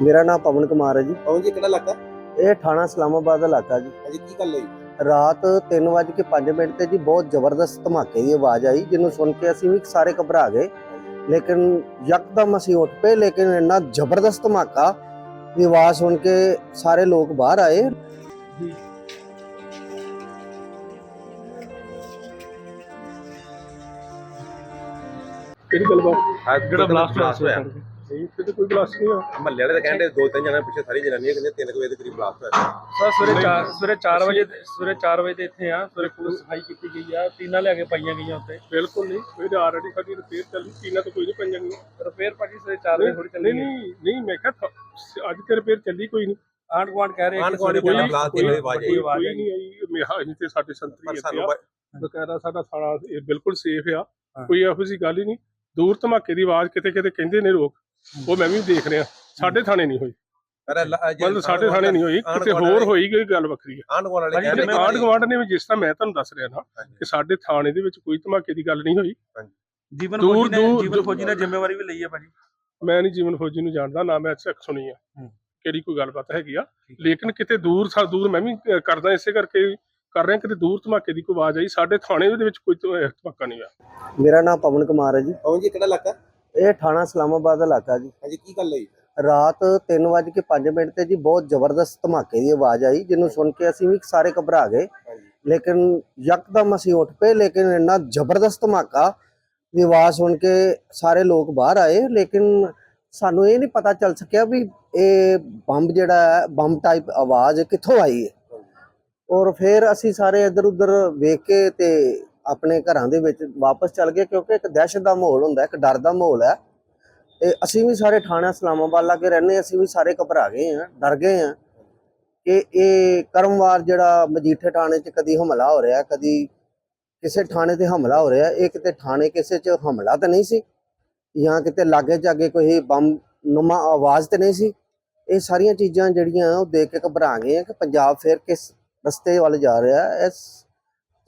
ਮੇਰਾ ਨਾਮ ਪਵਨ ਕੁਮਾਰ ਹੈ ਜੀ। ਪਵਨ ਜੀ ਕਿਹੜਾ ਇਲਾਕਾ? ਇਹ ਥਾਣਾ ਇਸਲਾਮਾਬਾਦ ਇਲਾਕਾ ਜੀ। ਹਾਂਜੀ ਕੀ ਗੱਲ ਹੋਈ? ਰਾਤ 3:05 ਮਿੰਟ ਤੇ ਜੀ ਬਹੁਤ ਜ਼ਬਰਦਸਤ ਧਮਾਕੇ ਦੀ ਆਵਾਜ਼ ਆਈ ਜਿਹਨੂੰ ਸੁਣ ਕੇ ਅਸੀਂ ਵੀ ਸਾਰੇ ਘਬਰਾ ਗਏ। ਲੇਕਿਨ ਯਕਦਮ ਅਸੀਂ ਉੱਠ ਪਏ ਲੇਕਿਨ ਇੰਨਾ ਜ਼ਬਰਦਸਤ ਧਮਾਕਾ ਦੀ ਆਵਾਜ਼ ਸੁਣ ਕੇ ਸਾਰੇ ਲੋਕ ਬਾਹਰ ਆਏ। ਕਿਹੜੀ ਗੱਲ ਬਾਤ ਜਿਹੜਾ ਬਲਾਸਟ ਹੋਇਆ? ਨਹੀਂ ਕਿਤੇ ਕੋਈ ਬਲਾਸਟ ਨਹੀਂ ਹੋਇਆ। ਮਹੱਲੇ ਵਾਲੇ ਤਾਂ ਕਹਿੰਦੇ ਦੋ ਤਿੰਨ ਜਣੇ ਪਿੱਛੇ ਸਾਰੀ ਜਨਾਨੀਆਂ ਕਹਿੰਦੇ 3 ਵਜੇ ਦੇ ਕਰੀਬ ਬਲਾਸਟ ਹੋਇਆ। ਸਰ ਸਵੇਰੇ 4 ਸਵੇਰੇ 4 ਵਜੇ ਤੇ- ਸਵੇਰੇ 4 ਵਜੇ ਤੇ ਇੱਥੇ ਆ ਸਵੇਰੇ ਪੂਰੀ ਸਫ਼ਾਈ ਕੀਤੀ ਗਈ ਆ ਟੀਨਾਂ ਲਿਆ ਕੇ ਪਾਈਆਂ ਗਈਆਂ ਉੱਤੇ ਬਿਲਕੁਲ ਨਹੀਂ ਇਹ ਆਲਰੇਡੀ ਸਾਡੀ ਰਿਪੇਅਰ ਚੱਲੀ ਟੀਨਾ ਤਾਂ ਕੋਈ ਨਹੀਂ ਪੰਜਾਂ ਗਈਆਂ। ਰਿਪੇਅਰ ਭਾਜੀ ਸਵੇਰੇ 4 ਵਜੇ ਥੋੜੀ ਚੱਲੀ ਨਹੀਂ ਨਹੀਂ ਨਹੀਂ ਮੈਂ ਕਿਹਾ ਥ- ਅੱਜ ਤੇ ਰਿਪੇਅਰ ਚੱਲੀ ਕੋਈ ਨਹੀਂ। ਆਂਡ ਗਵਾਂਡ ਕਹਿ ਰਹੇ ਆਂਢ ਕਿ ਗੁਆਂਢ ਸਵੇਰੇ ਕਹਿੰਦਾ ਕੋਈ- ਬਲਾਸਟ ਦੀ ਕੋਈ ਆਵਾਜ਼ ਵੱਡੀ ਆਈ। ਆਵਾਜ਼ ਕੋਈ ਆਈ। ਨਹੀਂ ਆਈ ਮੇਹਾ ਅਸੀਂ ਤੇ ਸਾਡੇ ਸੰਤਰੀ ਪਰ ਇੱਥੇ ਸਾਨੂੰ ਆ। ਬ- ਬਕਾਇਦਾ ਸਾਡਾ ਸਾਰਾ ਇਹ ਬਿਲਕੁਲ ਸੇਫ ਆ। ਕੋਈ ਇਹੋ ਜਿਹੀ ਗੱਲ ਹੀ ਨਹੀਂ। ਦੂਰ ਧਮਾਕੇ ਦੀ ਆਵਾਜ਼ ਕਿਤੇ ਕਿਤੇ ਕਹਿੰਦੇ ਨੇ ਲੋਕ। ਉਹ ਮੈਂ ਵੀ ਦੇਖ ਰਿਹਾ। ਸਾਡੇ ਥਾਣੇ ਨਹੀਂ ਹੋਈ। ਮਤਲਬ ਸਾਡੇ ਥਾਣੇ ਨਹੀਂ ਹੋਈ। ਕਿਤੇ ਹੋਰ ਹੋਈ ਕੋਈ ਗੱਲ ਵੱਖਰੀ ਹੈ ਆਂਢ ਗੁਆਂਢ ਵਾਲੇ ਕਹਿੰਦੇ ਆਂਢ ਗੁਆਂਢ ਨੇ ਵੀ ਜਿਸ ਤਰ੍ਹਾਂ ਮੈਂ ਤੁਹਾਨੂੰ ਦੱਸ ਰਿਹਾ ਨਾ। ਕਿ ਸਾਡੇ ਥਾਣੇ ਦੇ ਵਿੱਚ ਕੋਈ ਧਮਾਕੇ ਦੀ ਗੱਲ ਨਹੀਂ ਹੋਈ। ਜੀਵਨ ਫੌਜੀ ਨੇ ਦੂਰ- ਜੀਵਨ ਫੌਜੀ ਨੇ ਜ਼ਿੰਮੇਵਾਰੀ ਵੀ ਲਈ ਹੈ ਭਾਜੀ। ਮੈਂ ਨਹੀਂ ਜੀਵਨ ਫੌਜੀ ਨੂੰ ਜਾਣਦਾ ਨਾ ਮੈਂ ਅਕਸਰ ਸੁਣੀ ਆ। ਹੂੰ। ਕਿਹੜੀ ਕੋਈ ਗੱਲਬਾਤ ਹੈਗੀ ਆ? ਲੇਕਿਨ ਕਿਤੇ ਦੂਰ ਸਾ ਦੂਰ ਮੈਂ ਵੀ ਕਰਦਾ ਇਸੇ ਕਰਕੇ ਕਰ ਰਿਹਾ ਕਿਤੇ ਦੂਰ ਧਮਾਕੇ ਦੀ ਕੋਈ ਆਵਾਜ਼ ਆਈ। ਸਾਡੇ ਥਾਣੇ ਦੇ ਵਿੱਚ ਕੋਈ ਧਮਾ- ਧਮਾਕਾ ਨਹੀਂ ਆ ਮੇਰਾ ਨਾਮ ਪਵਨ ਕੁਮਾਰ ਹੈ ਜੀ। ਪਵਨ ਜੀ ਕਿਹੜਾ ਇਲਾਕਾ? ਇਹ ਥਾਣਾ ਇਸਲਾਮਾਬਾਦ ਇਲਾਕਾ ਜੀ। ਹਾਂਜੀ ਕੀ ਗੱਲ ਹੋਈ? ਰਾਤ 3:05 ਮਿੰਟ ਤੇ ਜੀ ਬਹੁਤ ਜ਼ਬਰਦਸਤ ਧਮਾਕੇ ਦੀ ਆਵਾਜ਼ ਆਈ ਜਿਹਨੂੰ ਸੁਣ ਕੇ ਅਸੀਂ ਵੀ ਸਾਰੇ ਘਬਰਾ ਗਏ। ਹਾਂਜੀ। ਲੇਕਿਨ ਯਕਦਮ ਅਸੀਂ ਉੱਠ ਪਏ ਲੇਕਿਨ ਇੰਨਾ ਜ਼ਬਰਦਸਤ ਧਮਾਕਾ ਦੀ ਆਵਾਜ਼ ਸੁਣ ਕੇ ਸਾਰੇ ਲੋਕ ਬਾਹਰ ਆਏ ਲੇਕਿਨ ਸਾਨੂੰ ਇਹ ਨਹੀਂ ਪਤਾ ਚੱਲ ਸਕਿਆ ਵੀ ਇਹ ਬੰਬ ਜਿਹੜਾ ਹੈ ਬੰਬ ਟਾਈਪ ਆਵਾਜ਼ ਕਿੱਥੋਂ ਆਈ ਹੈ। ਔਰ ਫਿਰ ਅਸੀਂ ਸਾਰੇ ਇੱਧਰ ਉੱਧਰ ਵੇਖ ਕੇ ਤੇ ਆਪਣੇ ਘਰਾਂ ਦੇ ਵਿੱਚ ਵਾਪਸ ਚੱਲ ਗਏ ਕਿਉਂਕਿ ਇੱਕ ਦਹਿਸ਼ਤ ਦਾ ਮਾਹੌਲ ਹੁੰਦਾ ਇੱਕ ਡਰ ਦਾ ਮਾਹੌਲ ਹੈ। ਤੇ ਅਸੀਂ ਵੀ ਸਾਰੇ ਥਾਣਾ ਇਸਲਾਮਾਬਾਦ ਲਾਗੇ ਰਹਿੰਦੇ ਹਾਂ, ਅਸੀਂ ਵੀ ਸਾਰੇ ਘਬਰਾ ਗਏ ਹਾਂ ਡਰ ਗਏ ਹਾਂ ਕਿ ਇਹ ਕਰਮਵਾਰ ਜਿਹੜਾ ਮਜੀਠੇ ਥਾਣੇ 'ਚ ਕਦੀ ਹਮਲਾ ਹੋ ਰਿਹਾ ਕਦੀ ਕਿਸੇ ਥਾਣੇ ਤੇ ਹਮਲਾ ਹੋ ਰਿਹਾ ਇਹ ਕਿਤੇ ਥਾਣੇ ਕਿਸੇ 'ਚ ਹਮਲਾ ਤਾਂ ਨਹੀਂ ਸੀ ਜਾਂ ਕਿਤੇ ਲਾਗੇ ਜਾਗੇ ਕੋਈ ਬੰਮ ਨੁਮਾ ਆਵਾਜ਼ ਤੇ ਨਹੀਂ ਸੀ। ਇਹ ਸਾਰੀਆਂ ਚੀਜ਼ਾਂ ਜਿਹੜੀਆਂ ਉਹ ਦੇਖ ਕੇ ਘਬਰਾ ਗਏ ਆ ਕਿ ਪੰਜਾਬ ਫਿਰ ਕਿਸ ਰਸਤੇ ਵੱਲ ਜਾ ਰਿਹਾ ਇਸ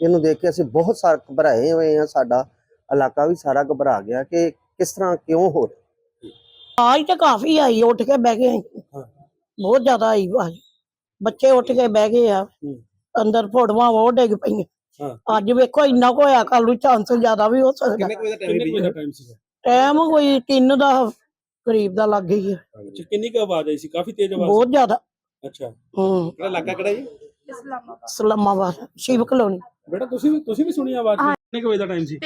ਇਹਨੂੰ ਦੇਖ ਕੇ ਅਸੀਂ ਬਹੁਤ ਸਾਰੇ ਘਬਰਾਏ ਹੋਏ ਹਾਂ ਸਾਡਾ ਇਲਾਕਾ ਵੀ ਸਾਰਾ ਘਬਰਾ ਗਿਆ ਕਿ ਕਿਸ ਤਰ੍ਹਾਂ ਕਿਉਂ ਹੋ ਰਿਹਾ। ਆਵਾਜ਼ ਤਾਂ ਕਾਫੀ ਆਈ ਉੱਠ ਕੇ ਬਹਿ ਗਏ ਅਸੀਂ। ਬਹੁਤ ਜ਼ਿਆਦਾ ਆਈ ਆਵਾਜ਼। ਬੱਚੇ ਉੱਠ ਕੇ ਬਹਿ ਗਏ ਆ। ਅੰਦਰ ਫੋੜਵਾ ਉਹ ਡਿੱਗ ਪਈਆਂ। ਅੱਜ ਵੇਖੋ ਇੰਨਾ ਕੁ ਹੋਇਆ ਕੱਲ ਨੂੰ ਚਾਂਸ ਜ਼ਿਆਦਾ ਵੀ ਹੋ ਸਕਦਾ। ਕਿੰਨੇ ਕੁ ਵਜੇ ਦਾ ਟਾਈਮ ਕਿੰਨੇ ਦਾ ਟਾਈਮ ਸੀਗਾ? ਟਾਈਮ ਕੋਈ 3 ਦਾ ਕਰੀਬ ਦਾ ਲੱਗ ਗਈ ਹੈ ਅੱਛਾ ਕਿੰਨੀ ਕੁ ਆਵਾਜ਼ ਆਈ ਸੀ? ਕਾਫੀ ਤੇਜ਼ ਆਵਾਜ਼ ਬਹੁਤ ਜ਼ਿਆਦਾ। ਅੱਛਾ। ਹੂੰ। ਕਿਹੜਾ ਇਲਾਕਾ ਕਿਹੜਾ ਜੀ? ਇਸਲਾਮਾਬਾਦ ਸ਼ਿਵ ਕਲੋਨੀ। ਬੇਟਾ ਤੁਸੀਂ ਵੀ ਤੁਸੀਂ ਵੀ ਸੁਣੀ ਆਵਾਜ਼? ਕਿੰਨੇ ਕੁ ਵਜੇ ਦਾ ਟਾਈਮ ਸੀ?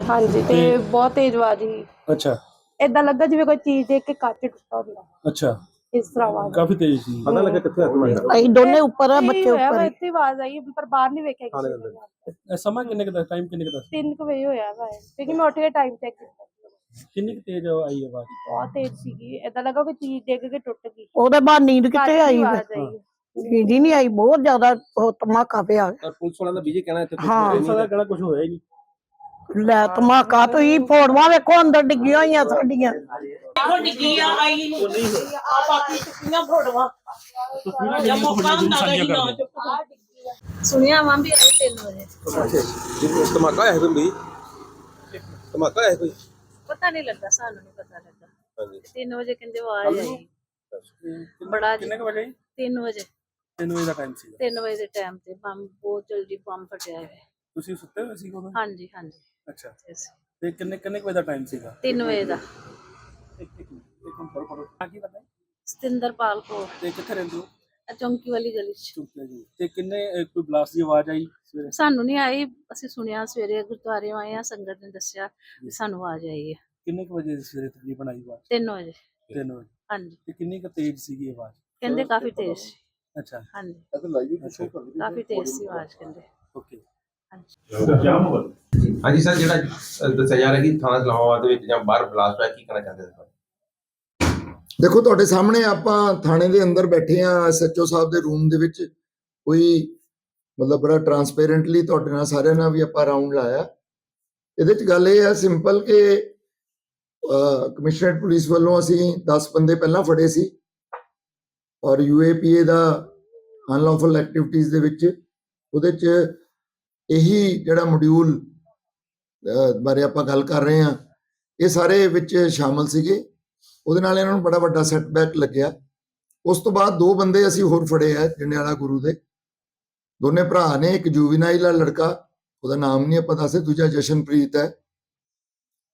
ਹਾਂਜੀ ਤੇ ਬਹੁਤ ਤੇਜ਼ ਆਵਾਜ਼ ਸੀ। ਅੱਛਾ। ਏਦਾਂ ਲੱਗਾ ਜਿਵੇਂ ਕੋਈ ਚੀਜ਼ ਦੇਖ ਕੇ ਕੱਚ ਟੁੱਟਾ ਹੁੰਦਾ। ਅੱਛਾ। ਇਸ ਤਰ੍ਹਾਂ ਆਵਾਜ਼। ਕਾਫੀ ਤੇਜ਼ ਸੀ। ਪਤਾ ਲੱਗਾ ਕਿੱਥੇ ਹੱਥ ਮਾਰਿਆ। ਅਸੀਂ ਦੋਨੇ ਉੱਪਰ ਆ ਬੱਚੇ ਉੱਪਰ। ਇੱਥੇ ਆਵਾਜ਼ ਆਈ ਪਰ ਬਾਹਰ ਨਹੀਂ ਵੇਖਿਆ ਕਿਸੇ ਦੇ ਸਮਾਂ ਕਿੰਨੇ ਕੁ ਦਾ ਟਾਈਮ ਕਿੰਨੇ ਕੁ ਦਾ ਸੀ? ਤਿੰਨ ਕੁ ਵਜੇ ਹੋਇਆ ਵਾ ਕਿਉਂਕਿ ਮੈਂ ਉੱਠ ਕੇ ਟਾਈਮ ਚੈੱਕ ਕੀਤਾ। ਕਿੰਨੀ ਕੁ ਤੇਜ਼ ਆਈ ਆਵਾਜ਼? ਬਹੁਤ ਤੇਜ਼ ਸੀਗੀ। ਏਦਾਂ ਲੱਗਾ ਕੋਈ ਚੀਜ਼ ਡਿੱਗ ਕੇ ਟੁੱਟ ਗਈ। ਉਹਦੇ ਬਾਅਦ ਨੀਂਦ ਕਿੱਥੇ ਦੀ ਆਈ ਨੀਂਦ ਹੀ ਨਹੀਂ ਆਈ ਬਹੁਤ ਜ਼ਿਆਦਾ ਉਹ ਧਮਾਕਾ ਪਿਆ। ਪਰ ਪੁਲਿਸ ਵਾਲਿਆਂ ਦਾ ਬੀਜੇ ਕਹਿਣਾ ਇੱਥੇ ਹਾਂ। ਹੋਇਆ ਪੁਲਿਸ ਨਹੀਂ ਕਿਹੜਾ ਕੁਝ ਹੋਇਆ ਹੀ ਨਹੀਂ। ਲੈ ਧਮਾਕਾ ਤੁਸੀਂ ਫੋੜਵਾ ਵੇਖੋ ਅੰਦਰ ਡਿੱਗੀਆਂ ਹੋਈਆਂ ਸਾਡੀਆਂ। ਦੇਖੋ ਡਿੱਗੀਆਂ ਆਈ ਆ ਬਾਕੀ ਟੁੱਟੀਆਂ ਫੋੜਵਾ ਜਾਂ ਮੌਕਾ ਹੁੰਦਾ ਨਹੀਂ ਨਾ ਚੁੱਪ ਸੁਣਿਆ ਵਾਂ ਵੀ ਆਈ 3 ਵਜੇ। ਜੀ। ਧਮਾਕਾ ਹੋਇਆ ਕੋਈ? ਵੀ ਧਮਾਕਾ ਹੋਇਆ ਕੋਈ? ਪਤਾ ਨਹੀਂ ਲੱਗਾ ਸਾਨੂੰ ਨਹੀਂ ਪਤਾ ਲੱਗਾ। ਹਾਂਜੀ। 3 ਵਜੇ ਕਹਿੰਦੇ ਆਵਾਜ਼ ਆਈ ਬੜਾ ਕਿੰਨੇ ਵਜੇ? ਆਈ 3 ਵਜੇ। 3 ਵਜੇ ਦਾ ਟਾਈਮ ਸੀ 3 ਵਜੇ ਦੇ ਟਾਈਮ ਤੇ ਬੰਬ ਬਹੁਤ ਜਲਦੀ ਬੰਬ ਫਟਿਆ ਹੈ ਤੁਸੀਂ ਸੁੱਤੇ ਹੋਏ ਸੀ ਉਦੋਂ ਹਾਂਜੀ ਹਾਂਜੀ। ਅੱਛਾ। ਤੇ ਕਿੰਨੇ ਕਿੰਨੇ ਕੁ ਵਜੇ ਦਾ ਟਾਈਮ ਸੀਗਾ? ਤਿੰਨ ਵਜੇ ਦਾ। ਇੱਕ ਇੱਕ ਇੱਕ ਮਿੰਟ ਫੜੋ ਫੜੋ ਆ ਕੀ ਪਤਾ ਹੈ? ਸਤਿੰਦਰਪਾਲ ਕੌਰ। ਤੇ ਕਿੱਥੇ ਰਹਿੰਦੇ ਹੋ? ਚੌਂਕੀ ਵਾਲੀ ਗਲੀ ਚ। ਚੁੱਪੇ ਜੀ ਤੇ ਕਿੰਨੇ ਅਹ, ਕੋਈ ਬਲਾਸਟ ਦੀ ਆਵਾਜ਼ ਆਈ ਸਵੇਰੇ? ਸਾਨੂੰ ਨਹੀਂ ਆਈ। ਅਸੀਂ ਸੁਣਿਆ ਸਵੇਰੇ ਗੁਰਦੁਆਰੇ ਆਏ ਆ ਸੰਗਤ ਨੇ ਦੱਸਿਆ ਵੀ ਸਾਨੂੰ ਆਵਾਜ਼ ਆਈ ਹੈ ਕਿੰਨੇ ਕੁ ਵਜੇ ਸਵੇਰੇ ਤਕਰੀਬਨ ਆਈ ਆਵਾਜ਼? 3 ਵਜੇ। 3 ਵਜੇ। ਹਾਂਜੀ। ਤੇ ਕਿੰਨੀ ਕੁ ਤੇਜ਼ ਸੀਗੀ ਆਵਾਜ਼? ਕਹਿੰਦੇ ਕਾਫੀ ਤੇਜ਼ ਸੀ। ਅੱਛਾ। ਹਾਂਜੀ। ਅੱਛਾ ਕਾਫੀ ਤੇਜ਼ ਸੀ ਆਵਾਜ਼ ਕਹਿੰਦੇ। ਓਕੇ ਹਾਂਜੀ। ਸਰ ਜਿਹੜਾ ਅ, ਦੱਸਿਆ ਜਾ ਰਿਹਾ ਕਿ ਥਾਣਾ ਇਸਲਾਮਾਬਾਦ ਦੇ ਵਿੱਚ ਜਾਂ ਬਾਹਰ ਬਲਾਸਟ ਹੋਇਆ ਕੀ ਕਹਿਣਾ ਚਾਹੁੰਦੇ ਹੋ ਦੇਖੋ ਤੁਹਾਡੇ ਸਾਹਮਣੇ ਆਪਾਂ ਥਾਣੇ ਦੇ ਅੰਦਰ ਬੈਠੇ ਆ ਐਸਐਚਓ ਸਾਹਿਬ ਦੇ ਰੂਮ ਦੇ ਵਿੱਚ। ਕੋਈ ਮਤਲਬ ਬੜਾ ਟਰਾਂਸਪੇਰੈਂਟਲੀ ਤੁਹਾਡੇ ਨਾਲ ਸਾਰਿਆਂ ਨਾਲ ਵੀ ਆਪਾਂ ਰਾਉਂਡ ਲਾਇਆ। ਇਹਦੇ ਚ ਗੱਲ ਇਹ ਹੈ ਸਿੰਪਲ ਕਿ ਕਮਿਸ਼ਨਰੇਟ ਪੁਲਿਸ ਵੱਲੋਂ ਅਸੀਂ 10 ਬੰਦੇ ਪਹਿਲਾਂ ਫੜੇ ਸੀ। ਔਰ ਯੂਏਪੀਏ ਦਾ ਅਨਲੌਫਲ ਐਕਟੀਵਿਟੀਜ਼ ਦੇ ਵਿੱਚ ਉਹਦੇ ਚ ਇਹੀ ਜਿਹੜਾ ਮੋਡਿਊਲ ਬਾਰੇ ਆਪਾਂ ਗੱਲ ਕਰ ਰਹੇ ਹਾਂ, ਇਹ ਸਾਰੇ ਵਿੱਚ ਸ਼ਾਮਲ ਸੀਗੇ। ਉਹਦੇ ਨਾਲ ਇਹਨਾਂ ਨੂੰ ਬੜਾ ਵੱਡਾ ਸੈਟਬੈਕ ਲੱਗਿਆ। ਉਸ ਤੋਂ ਬਾਅਦ ਦੋ ਬੰਦੇ ਅਸੀਂ ਹੋਰ ਫੜੇ ਆ, ਜੰਡਿਆਲਾ ਗੁਰੂ ਦੇ। ਦੋਨੇ ਭਰਾ ਨੇ, ਇੱਕ ਜੂਵੀਨਾਈਲ ਲੜਕਾ, ਉਹਦਾ ਨਾਮ ਨਹੀਂ ਆਪਾਂ ਦੱਸੇ ਦੂਜਾ ਜਸ਼ਨਪ੍ਰੀਤ ਹੈ।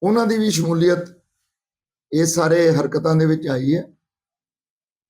ਉਹਨਾਂ ਦੀ ਵੀ ਸ਼ਮੂਲੀਅਤ ਇਸ ਸਾਰੇ ਹਰਕਤਾਂ ਦੇ ਵਿੱਚ ਆਈ ਹੈ।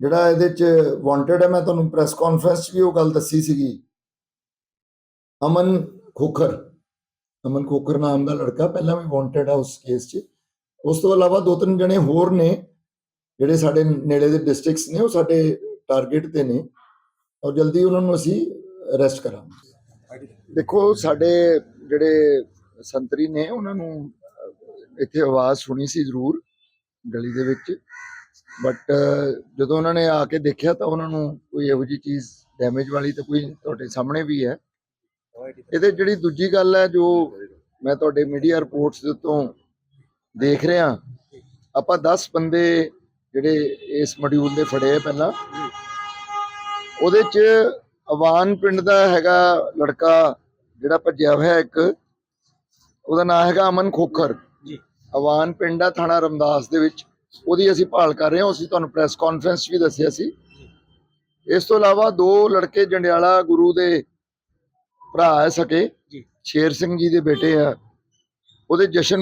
ਜਿਹੜਾ ਇਹਦੇ ਚ ਵਾਂਟਡ ਹੈ, ਮੈਂ ਤੁਹਾਨੂੰ ਪ੍ਰੈਸ ਕਾਨਫਰੰਸ 'ਚ ਵੀ ਉਹ ਗੱਲ ਦੱਸੀ ਸੀਗੀ। ਅਮਨ ਖੋਖਰ। ਅਮਨ ਖੋਖਰ ਨਾਮ ਦਾ ਲੜਕਾ, ਪਹਿਲਾਂ ਵੀ ਵਾਂਟਡ ਹੈ ਉਸ ਕੇਸ 'ਚ। ਉਸ ਤੋਂ ਇਲਾਵਾ ਦੋ ਤਿੰਨ ਜਣੇ ਹੋਰ ਨੇ, ਜਿਹੜੇ ਸਾਡੇ ਨੇੜੇ ਦੇ ਡਿਸਟ੍ਰਿਕਟਸ ਨੇ, ਉਹ ਸਾਡੇ ਟਾਰਗੇਟ ਤੇ ਨੇ। ਔਰ ਜਲਦੀ ਉਹਨਾਂ ਨੂੰ ਅਸੀਂ ਅਰੈਸਟ ਕਰਾਂਗੇ। ਦੇਖੋ, ਸਾਡੇ ਜਿਹੜੇ ਸੰਤਰੀ ਨੇ, ਉਹਨਾਂ ਨੂੰ ਇੱਥੇ ਆਵਾਜ਼ ਸੁਣੀ ਸੀ ਜ਼ਰੂਰ, ਗਲੀ ਦੇ ਵਿੱਚ। ਬਟ ਜਦੋਂ ਉਹਨਾਂ ਨੇ ਆ ਕੇ ਦੇਖਿਆ ਤਾਂ ਉਹਨਾਂ ਨੂੰ ਕੋਈ ਇਹੋ ਜਿਹੀ ਚੀਜ਼ ਡੈਮੇਜ ਵਾਲੀ ਤਾਂ ਕੋਈ ਤੁਹਾਡੇ ਸਾਹਮਣੇ ਵੀ ਹੈ। ਇਹਦੇ ਜਿਹੜੀ ਦੂਜੀ ਗੱਲ ਹੈ ਜੋ ਮੈਂ ਤੁਹਾਡੇ ਮੀਡੀਆ ਰਿਪੋਰਟਸ ਦੇ ਤੋਂ ਦੇਖ ਰਿਹਾ ਆਪਾਂ 10 ਬੰਦੇ ਜਿਹੜੇ ਇਸ ਮੋਡਿਊਲ ਦੇ ਫੜੇ ਆ ਪਹਿਲਾਂ ਉਹਦੇ ਚ ਅਵਾਨ ਪਿੰਡ ਦਾ ਹੈਗਾ ਲੜਕਾ ਜਿਹੜਾ ਭੱਜਿਆ ਹੋਇਆ ਇੱਕ ਉਹਦਾ ਨਾਮ ਹੈਗਾ ਅਮਨ ਖੋਖਰ। ਜੀ। ਅਵਾਨ ਪਿੰਡ ਆ ਥਾਣਾ ਰਮਦਾਸ ਦੇ ਵਿੱਚ। ਉਹਦੀ ਅਸੀਂ ਭਾਲ ਕਰ ਰਹੇ ਹਾਂ ਅਸੀਂ ਤੁਹਾਨੂੰ ਪ੍ਰੈਸ ਕਾਨਫਰੰਸ ਵੀ ਦੱਸਿਆ ਸੀ ਇਸ ਤੋਂ ਇਲਾਵਾ ਦੋ ਲੜਕੇ ਜੰਡਿਆਲਾ ਗੁਰੂ ਦੇ ਭਰਾ ਹੈ ਸਕੇ ਜੀ। ਸ਼ੇਰ ਸਿੰਘ ਜੀ ਦੇ ਬੇਟੇ ਆ ਉਹਦੇ ਜਸ਼ਨ